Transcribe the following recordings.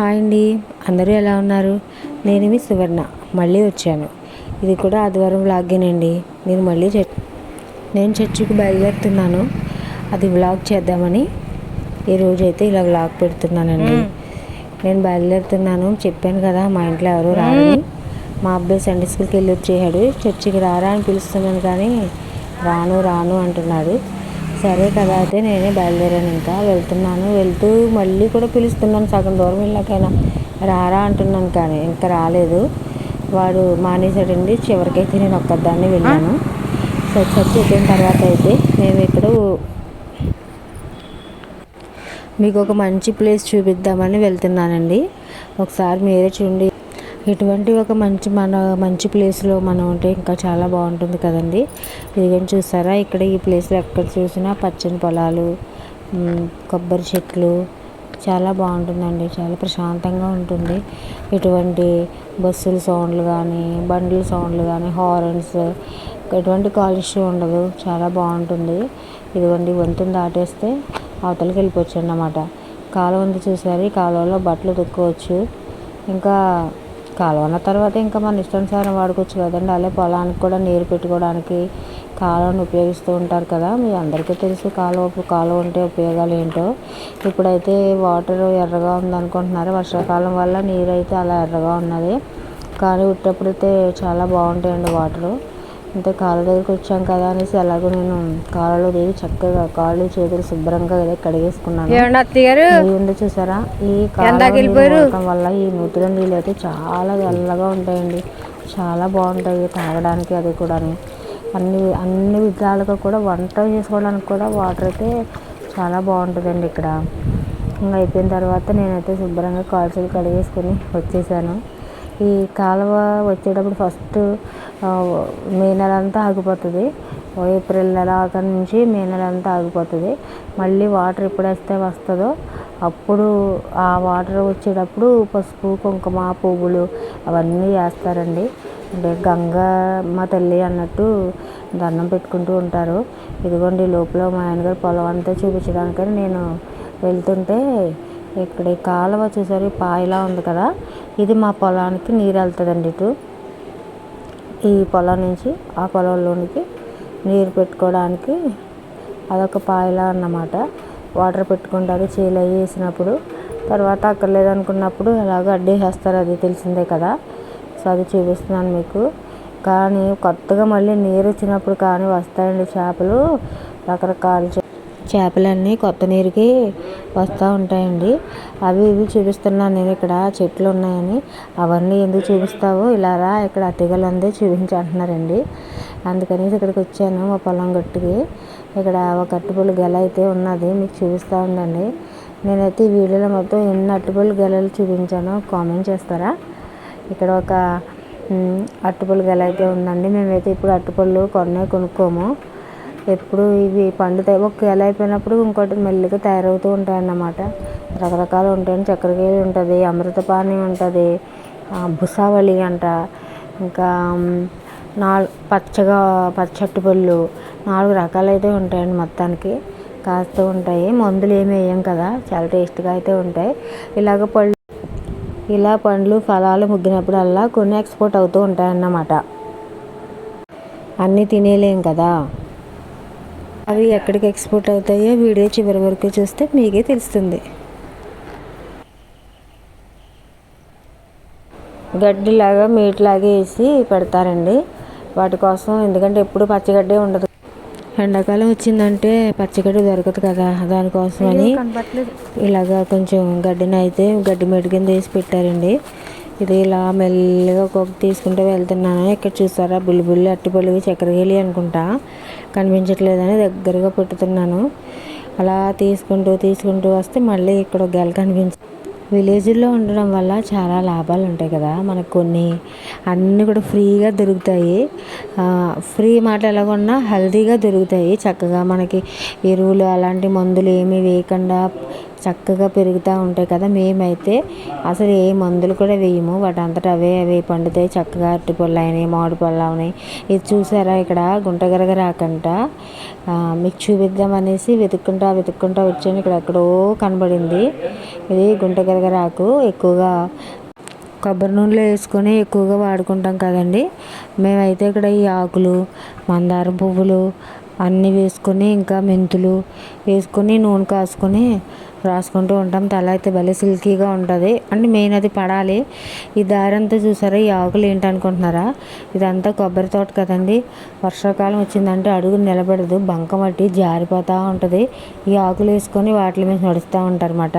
Hi అండి. అందరూ ఎలా ఉన్నారు? నేను మీ సువర్ణ. మళ్ళీ వచ్చాను. ఇది కూడా ఆదివారం వ్లాగేనండి. నేను మళ్ళీ నేను చర్చికి బయలుదేరుతున్నాను. అది వ్లాగ్ చేద్దామని ఈరోజు అయితే ఇలా వ్లాగ్ పెడుతున్నానండి. నేను బయలుదేరుతున్నాను. చెప్పాను కదా మా ఇంట్లో ఎవరు రారని. మా అబ్బాయి సండే స్కూల్కి వెళ్ళి వచ్చేసాడు చర్చికి రారా అని పిలుస్తున్నాను కానీ రాను రాను అంటున్నాడు. సరే కదా అయితే నేనే బయలుదేరాను ఇంకా. వెళ్తున్నాను. వెళ్తూ మళ్ళీ కూడా పిలుస్తున్నాను సగం దూరం వెళ్ళాకైనా రారా అంటున్నాను కానీ ఇంకా రాలేదు. వాడు మానేశాడండి. చివరికైతే నేను ఒక్కదాన్ని వెళ్ళాను. సో చర్చ్ అయిపోయిన తర్వాత అయితే మేము ఇక్కడ మీకు ఒక మంచి ప్లేస్ చూపిద్దామని వెళ్తున్నానండి. ఒకసారి మీరే చూడండి ఇటువంటి ఒక మంచి మన మంచి ప్లేస్లో మనం ఉంటే ఇంకా చాలా బాగుంటుంది కదండి. ఇదిగోని చూసారా? ఇక్కడ ఈ ప్లేస్లో ఎక్కడ చూసినా పచ్చని పొలాలు కొబ్బరి చెట్లు చాలా బాగుంటుందండి. చాలా ప్రశాంతంగా ఉంటుంది. ఇటువంటి బస్సుల సౌండ్లు కానీ బండ్ల సౌండ్లు కానీ హారన్స్ ఎటువంటి కాలుష్యం ఉండదు. చాలా బాగుంటుంది. ఇదిగోండి వంతుని దాటేస్తే అవతలకి వెళ్ళిపోవచ్చు అన్నమాట. కాలువ ఉంది చూసారు? ఈ కాలువలో బట్టలు దుక్కోవచ్చు ఇంకా కాలువ. అన్న తర్వాత ఇంకా మన ఇష్టానుసారం వాడుకోవచ్చు కదండి. అలాగే పొలానికి కూడా నీరు పెట్టుకోవడానికి కాలువను ఉపయోగిస్తూ ఉంటారు కదా. మీ అందరికీ తెలుసు కాలువ కాలువ ఉంటే ఉపయోగాలు ఏంటో. ఇప్పుడైతే వాటర్ ఎర్రగా ఉందనుకుంటున్నారు. వర్షాకాలం వల్ల నీరు అయితే అలా ఎర్రగా ఉన్నది. కానీ ఉట్టప్పుడైతే చాలా బాగుంటాయండి వాటరు. అంటే కాళ్ళ దగ్గరికి వచ్చాం కదా అనేసి అలాగే నేను కాళ్ళలో దిగి చక్కగా కాళ్ళు చేతులు శుభ్రంగా కడిగేసుకున్నాను. చూసారా? ఈ? వాడటం వల్ల ఈ నూతుల నీళ్ళు అయితే చాలా తెల్లగా ఉంటాయండి. చాలా బాగుంటాయి తాగడానికి అది కూడా అన్ని అన్ని విధాలుగా కూడా వంట చేసుకోవడానికి కూడా వాటర్ అయితే చాలా బాగుంటుందండి ఇక్కడ. ఇంకా అయిపోయిన తర్వాత నేనైతే శుభ్రంగా కాల్చులు కడిగేసుకొని వచ్చేసాను. ఈ కాలువ వచ్చేటప్పుడు ఫస్ట్ మే నెల అంతా ఆగిపోతుంది. ఏప్రిల్ నెల అక్కడి నుంచి మే నెల అంతా ఆగిపోతుంది. మళ్ళీ వాటర్ ఎప్పుడేస్తే వస్తుందో అప్పుడు ఆ వాటర్ వచ్చేటప్పుడు పసుపు కుంకుమ పువ్వులు అవన్నీ వేస్తారండి. అంటే గంగ మా తల్లి అన్నట్టు దండం పెట్టుకుంటూ ఉంటారు. ఇదిగోండి లోపల మా ఆయనగారు పొలం అంతా చూపించడానికని నేను వెళ్తుంటే ఇక్కడ ఈ కాలువ చూసారు పాయలా ఉంది కదా. ఇది మా పొలానికి నీరు వెళ్తుందండి ఇటు. ఈ పొలం నుంచి ఆ పొలంలోనికి నీరు పెట్టుకోవడానికి అదొక పాయలా అన్నమాట. వాటర్ పెట్టుకుంటారు చేలు వేసినప్పుడు. తర్వాత అక్కడ లేదనుకున్నప్పుడు ఎలాగో అడ్డేసేస్తారు అది తెలిసిందే కదా. సో అది చూపిస్తున్నాను మీకు. కానీ కొత్తగా మళ్ళీ నీరు వచ్చినప్పుడు కానీ వస్తాయండి చేపలు. రకరకాల చేపలన్నీ కొత్త నీరుకి వస్తూ ఉంటాయండి. అవి ఇవి చూపిస్తున్నాను నేను ఇక్కడ. చెట్లు ఉన్నాయని. అవన్నీ ఎందుకు చూపిస్తావు? ఇలా రా ఇక్కడ అతిగలు ఉంది చూపించి అంటున్నారండి. అందుకని ఇక్కడికి వచ్చాను మా పొలం గట్టుకి. ఇక్కడ ఒక అట్టుపల్లి గెల అయితే ఉన్నది మీకు చూపిస్తూ ఉండండి. నేనైతే ఈ వీడియోలో మొత్తం ఎన్ని అట్టుపల్లి గెలలు చూపించానో కామెంట్ చేస్తారా? ఇక్కడ ఒక మ్, గెల అయితే ఉందండి. మేమైతే ఇప్పుడు అట్టుపళ్ళు కొన్నే కొనుక్కోము. ఎప్పుడు ఇవి పండుతాయి. ఒక గెల అయిపోయినప్పుడు ఇంకోటి మెల్లిగా తయారవుతూ ఉంటాయి అన్నమాట రకరకాలు ఉంటాయండి చక్కెరకేళి ఉంటుంది అమృతపాణి ఉంటుంది భుసావళి అంట ఇంకా నాలుగు పచ్చగా పచ్చటి పళ్ళు నాలుగు రకాలు అయితే ఉంటాయండి మొత్తానికి. కాస్తూ ఉంటాయి. మందులు ఏమి వేయం కదా చాలా టేస్ట్గా అయితే ఉంటాయి. ఇలాగ పళ్ళు ఇలా పండ్లు ఫలాలు ముగ్గినప్పుడల్లా కొన్ని ఎక్స్పోర్ట్ అవుతూ ఉంటాయన్నమాట. అన్నీ తినేలేం కదా. అవి ఎక్కడికి ఎక్స్పోర్ట్ అవుతాయో వీడియో చివరి వరకు చూస్తే మీకే తెలుస్తుంది. గడ్డిలాగా మీట్లాగా వేసి పెడతారండి. వాటి కోసం ఎందుకంటే ఎప్పుడు పచ్చిగడ్డే ఉండదు. ఎండాకాలం వచ్చిందంటే పచ్చిగడ్డి దొరకదు కదా దానికోసమని ఇలాగా కొంచెం గడ్డిని అయితే గడ్డి మెడి కింద వేసి పెట్టారండి. ఇది ఇలా మెల్లగా ఒక్కొక్క తీసుకుంటూ వెళ్తున్నాను. ఇక్కడ చూసారా? బుల్లి అట్టిపల్లి చక్కెరకేళి అనుకుంటా. కనిపించట్లేదని దగ్గరగా పెట్టుతున్నాను. అలా తీసుకుంటూ తీసుకుంటూ వస్తే మళ్ళీ ఇక్కడ ఒక గెల కనిపించి విలేజ్లో ఉండడం వల్ల చాలా లాభాలు ఉంటాయి కదా. మనకు కొన్ని అన్నీ కూడా ఫ్రీగా దొరుకుతాయి. ఫ్రీ మాట ఎలాగొన్నా హెల్తీగా దొరుకుతాయి. చక్కగా మనకి ఎరువులు అలాంటి మందులు ఏమీ వేయకుండా చక్కగా పెరుగుతూ ఉంటాయి కదా మేమైతే. అసలు ఏ మందులు కూడా వేయము. వాటి అంతటా అవే అవే పండుతాయి. చక్కగా అరటి పళ్ళు అయినాయి మామిడి పళ్ళు అయినాయి ఇది చూసారా ఇక్కడ? గుంటగరగ రాకంట. మీకు చూపిద్దాం అనేసి వెతుక్కుంటా వెతుక్కుంటా వచ్చాను. ఇక్కడ ఎక్కడో కనబడింది. ఇది గుంటగరగ రాకు. ఎక్కువగా కొబ్బరి నూనెలో వేసుకొని ఎక్కువగా వాడుకుంటాం కదండి. మేమైతే ఇక్కడ ఈ ఆకులు మందారం పువ్వులు అన్నీ వేసుకొని ఇంకా మెంతులు వేసుకొని నూనె కాసుకొని రాసుకుంటూ ఉంటాం. తల అయితే భలే సిల్కీగా ఉంటుంది. అంటే మెయిన్ అది పడాలి. ఈ దారి చూసారా? ఈ ఆకులు ఏంటి అనుకుంటున్నారా ఇదంతా కొబ్బరి తోట కదండి. వర్షాకాలం వచ్చిందంటే అడుగు నిలబడదు. బంకమట్టి జారిపోతూ ఉంటుంది. ఈ ఆకులు వేసుకొని వాటి మీద నడుస్తూ ఉంటారు అనమాట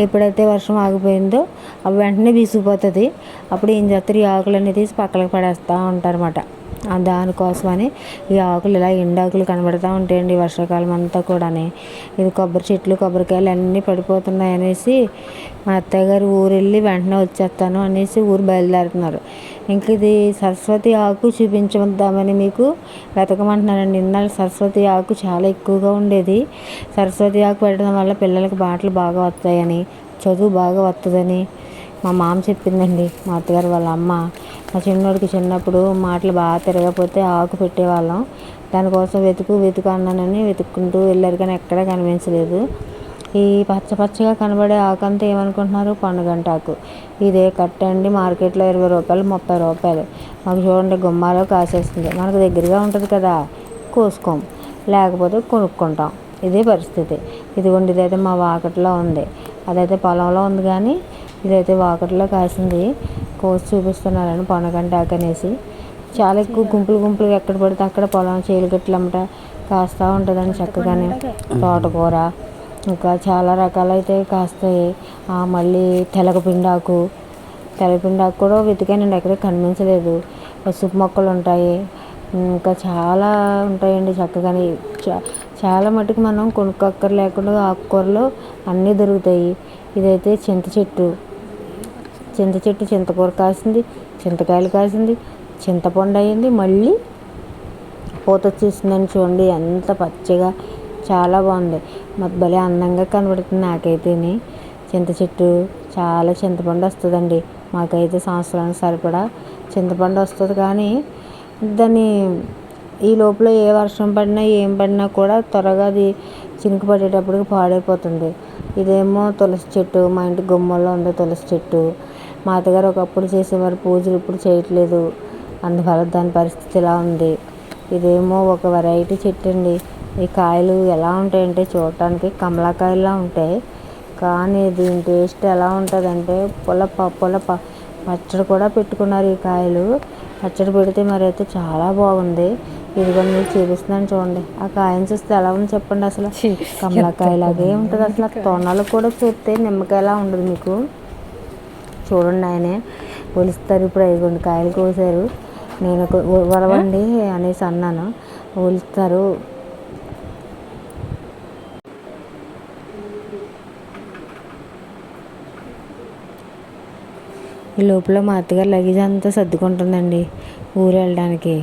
ఎప్పుడైతే వర్షం ఆగిపోయిందో అవి వెంటనే వీసిపోతుంది అప్పుడు ఏం చేస్తారు? ఈ ఆకులన్నీ తీసి పక్కలకు పడేస్తూ ఉంటారన్నమాట. దానికోసమని ఈ ఆకులు ఇలా ఎండాకులు కనబడుతూ ఉంటాయండి వర్షాకాలం అంతా కూడాని. ఇది కొబ్బరి చెట్లు కొబ్బరికాయలు అన్నీ పడిపోతున్నాయి అనేసి మా అత్తయ్య గారు ఊరు వెళ్ళి వెంటనే వచ్చేస్తాను అనేసి ఊరు బయలుదేరుతున్నారు. ఇంక ఇది సరస్వతి ఆకు చూపించుదామని మీకు వెతకమంటున్నానండి. ఇన్నాళ్ళు సరస్వతి ఆకు చాలా ఎక్కువగా ఉండేది. సరస్వతి ఆకు పెట్టడం వల్ల పిల్లలకి బాటలు బాగా వస్తాయని చదువు బాగా వస్తుందని మా మామ చెప్పిందండి. మా అత్తగారు వాళ్ళ అమ్మ మా చిన్నోడికి చిన్నప్పుడు మాటలు బాగా తిరగకపోతే ఆకు పెట్టేవాళ్ళం. దానికోసం వెతుకు వెతుకు అన్నానని వెతుక్కుంటూ వెళ్ళారు కానీ ఎక్కడా కనిపించలేదు. ఈ పచ్చ పచ్చగా కనబడే ఆకు అంతా ఏమనుకుంటున్నారు? పండుగంట ఆకు ఇదే కట్ట అండి మార్కెట్లో ఇరవై రూపాయలు ముప్పై రూపాయలు. మాకు చూడండి గుమ్మాలో కాసేస్తుంది. మనకు దగ్గరగా ఉంటుంది కదా కోసుకోం. లేకపోతే కొనుక్కుంటాం. ఇదే పరిస్థితి. ఇదిగోండి ఇదైతే మా వాకట్లో ఉంది. అదైతే పొలంలో ఉంది కానీ ఇదైతే వాకట్లో కాసింది. కోసి చూపిస్తున్నారని పొనగంట ఆకనేసి చాలా ఎక్కువ గుంపులు గుంపులు ఎక్కడ పడితే అక్కడ పొలం చేలు గట్లమ్మట కాస్తూ ఉంటుందండి చక్కగానే తోటకూర ఇంకా చాలా రకాలైతే కాస్తాయి. మళ్ళీ తెలగపిండాకు తెలగపిండాకు కూడా వెతికానండి ఎక్కడ కనిపించలేదు. పసుపు మొక్కలు ఉంటాయి. ఇంకా చాలా ఉంటాయండి చక్కగానే. చాలా మటుకు మనం కొనుక్కక్కర్ లేకుండా ఆకుకూరలు అన్నీ దొరుకుతాయి. ఇదైతే చింత చెట్టు. చింత చెట్టు చింతకూర కాసింది చింతకాయలు కాసింది చింతపండు అయింది మళ్ళీ పూత వచ్చేసిందని చూడండి ఎంత పచ్చగా చాలా బాగుంది. మాకు భలే అందంగా కనబడుతుంది నాకైతేనే. చింత చెట్టు చాలా చింతపండు వస్తుందండి. మాకైతే సంవత్సరానికి సరిపడా చింతపండు వస్తుంది కానీ దాన్ని ఈ లోపల ఏ వర్షం పడినా ఏం పడినా కూడా త్వరగా అది చినుకు పడేటప్పటికి పాడైపోతుంది. ఇదేమో తులసి చెట్టు మా ఇంటి గుమ్మల్లో ఉంది తులసి చెట్టు. మా అత్తగారు ఒకప్పుడు చేసేవారు పూజలు ఇప్పుడు చేయట్లేదు. అందువల్ల దాని పరిస్థితి ఇలా ఉంది. ఇదేమో ఒక వెరైటీ చెట్టు అండి ఈ కాయలు ఎలా ఉంటాయంటే చూడటానికి కమలాకాయలా ఉంటాయి. కానీ దీని టేస్ట్ ఎలా ఉంటుందంటే పులప పులప. పచ్చడి కూడా పెట్టుకున్నారు ఈ కాయలు. పచ్చడి పెడితే మరి అయితే చాలా బాగుంది. ఇదిగో మీకు చూపిస్తున్నాను చూడండి. ఆ కాయని చూస్తే ఎలా ఉంది చెప్పండి అసలు? కమలాకాయలాగే ఉంటుంది అసలు. తొనలు కూడా చూస్తే నిమ్మకాయలా ఉండదు మీకు. చూడండి ఆయనే. ఒలుస్తారు ఇప్పుడు ఐదు కాయలు కోసారు. నేను ఒలవండి అనేసి అన్నాను. ఒలుస్తారు. ఈ లోపల మా అత్తగారు లగేజ్ అంతా సర్దుకుంటుందండి ఊరు వెళ్ళడానికి.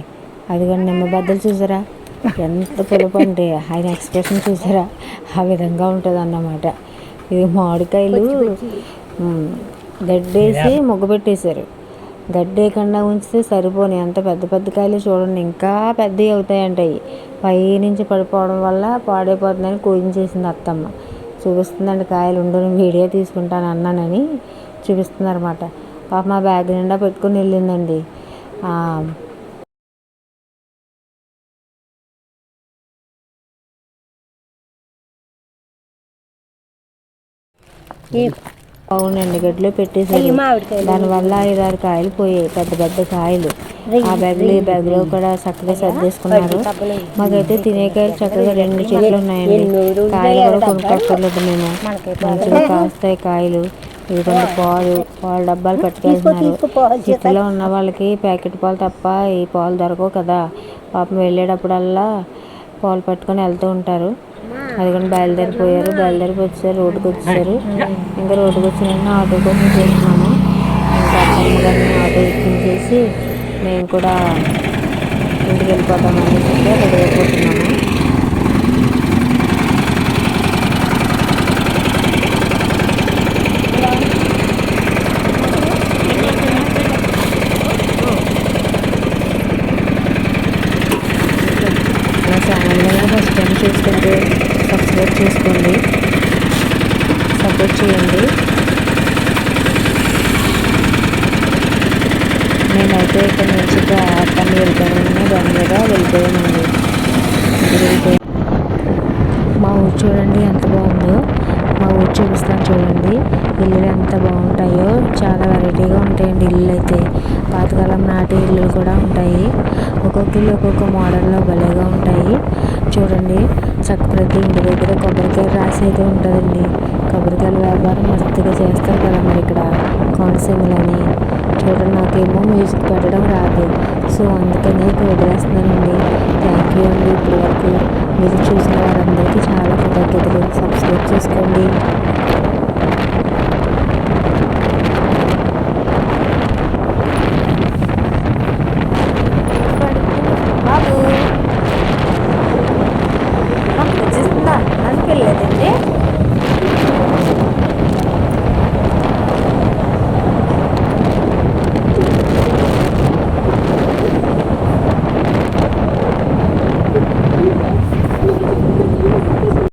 అదిగోండి నిమ్మ బద్దలు చూసారా? ఎంత పులుపు అంటే ఆయన ఎక్స్ప్రెషన్ చూసారా? ఆ విధంగా ఉంటుంది అన్నమాట ఇది మామిడికాయలు గడ్డేసి ముగ్గు పెట్టేశారు. గడ్డేయకుండా ఉంచితే సరిపోని. అంత పెద్ద పెద్ద కాయలు చూడండి. ఇంకా పెద్దవి అవుతాయంట అవి. పై నుంచి పడిపోవడం వల్ల పాడైపోతుందని కోయించేసింది అత్తమ్మ. చూపిస్తుందండి కాయలు ఉండు నేను వీడియో తీసుకుంటాను అన్నానని చూపిస్తుందన్నమాట. పాప మా బ్యాగ్ నిండా పెట్టుకుని వెళ్ళిందండి. అవునండి గడ్డిలో పెట్టేసారు దానివల్ల ఐదారు కాయలు పోయాయి పెద్ద పెద్ద కాయలు. ఆ బ్యాగులు ఈ బ్యాగులో కూడా చక్కగా సర్దేసుకున్నారు. మాకైతే తినే కాయలు చక్కగా రెండు చెట్లు ఉన్నాయండి. కాయలు కూడా కొనుక్కోక్కర్లేదు మేము. మంచిగా కాస్తాయి కాయలు. ఇదిగోండి పాలు పాలు డబ్బాలు పట్టుకెళ్తున్నారు. సిటీలో ఉన్న వాళ్ళకి ప్యాకెట్ పాలు తప్ప ఈ పాలు దొరకవు కదా. పాపం వెళ్ళేటప్పుడల్లా పాలు పట్టుకొని వెళ్తూ ఉంటారు. అదిగోండి బయలుదేరిపోయారు బయలుదేరి వచ్చారు రోడ్డుకి వచ్చారు ఇంకా రోడ్డుకి వచ్చిన ఆటో కోసం చేస్తున్నాము ఇంకా ఆటో గారిని ఆటో ఎక్కించేసి మేము కూడా ఇంటికి వెళ్ళిపోతామని చెప్పి రెడీ అయిపోతున్నాము మేమైతే ఇక్కడ నుంచి పని వెళ్ళిపోయాము దాని మీద వెళ్ళిపోయామండి ఇంటికి వెళ్ళిపోయాం మా ఊరు చూడండి ఎంత బాగుందో. మా ఊరు చూపిస్తాను చూడండి. ఇల్లులు ఎంత బాగుంటాయో. చాలా వెరైటీగా ఉంటాయండి ఇల్లు అయితే పాతకాలం నాటి ఇల్లులు కూడా ఉంటాయి. ఒక్కొక్క ఇల్లు ఒక్కొక్క మోడల్లో భలేగా ఉంటాయి. చూడండి చక్క ప్రతి ఇంటి దగ్గర కొబ్బరికాయ రాసి అయితే ఉంటుందండి. కొబ్బరికాయల వ్యాపారం మస్తుగా చేస్తారు కదా మరి ఇక్కడ కోనసీమలని. చూడండి నాకేమో మ్యూజిక్ పెట్టడం రాదు. సో అందుకని ఇక్కడ వదిలేస్తున్నానండి. థ్యాంక్ యూ అండి ఇప్పటివరకు మీరు చూసిన వారందరికీ చాలా కృతజ్ఞతలు. సబ్స్క్రైబ్ చేసుకోండి.